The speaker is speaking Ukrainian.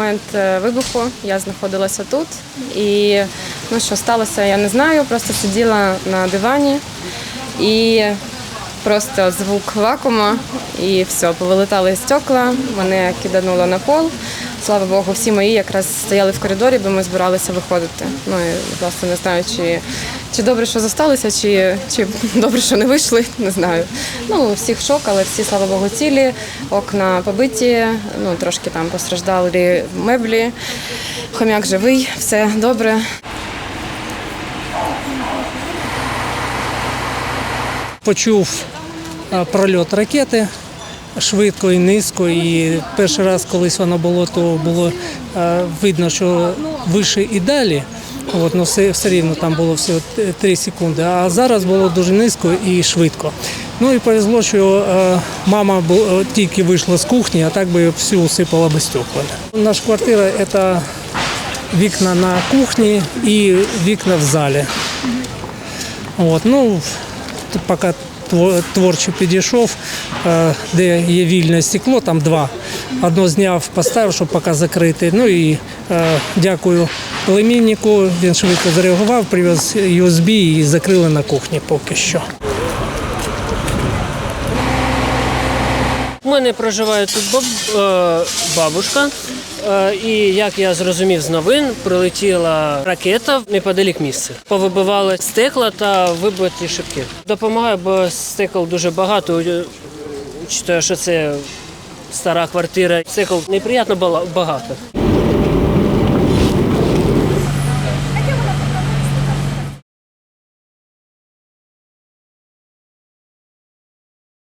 момент е, вибуху я знаходилася тут. І ну, що сталося, я не знаю. Просто сиділа на дивані і просто звук вакуума, і все, повилетали стекла, мене кидануло на пол. Слава Богу, всі мої якраз стояли в коридорі, бо ми збиралися виходити. Ну і власне не знаю, чи, чи добре, що зосталися, чи, чи добре, що не вийшли, не знаю. Ну, всіх шок, але всі, слава Богу, цілі, окна побиті, ну трошки там постраждали меблі. Хомяк живий, все добре. почув е, прольот ракети швидко і низько. І перший раз, колись воно було, то було е, видно, що вище і далі. От, ну, все, все рівно там було всього 3 секунди. А зараз було дуже низько і швидко. Ну і повезло, що е, мама е, тільки вийшла з кухні, а так би всю усипала би стекла. Наша квартира це вікна на кухні і вікна в залі. От, ну, поки творчо підійшов, е, де є вільне стекло, там два. Одно зняв, поставив, щоб поки закрити. Ну і е, дякую племіннику, він швидко зреагував, привез USB і закрили на кухні поки що. У мене проживає тут баб, е, бабушка. Е, і як я зрозумів з новин, прилетіла ракета неподалік місця. Повибивали стекла та вибиті шибки. Допомагаю, бо стекол дуже багато. Читаю, що це стара квартира, стекол неприємно багато.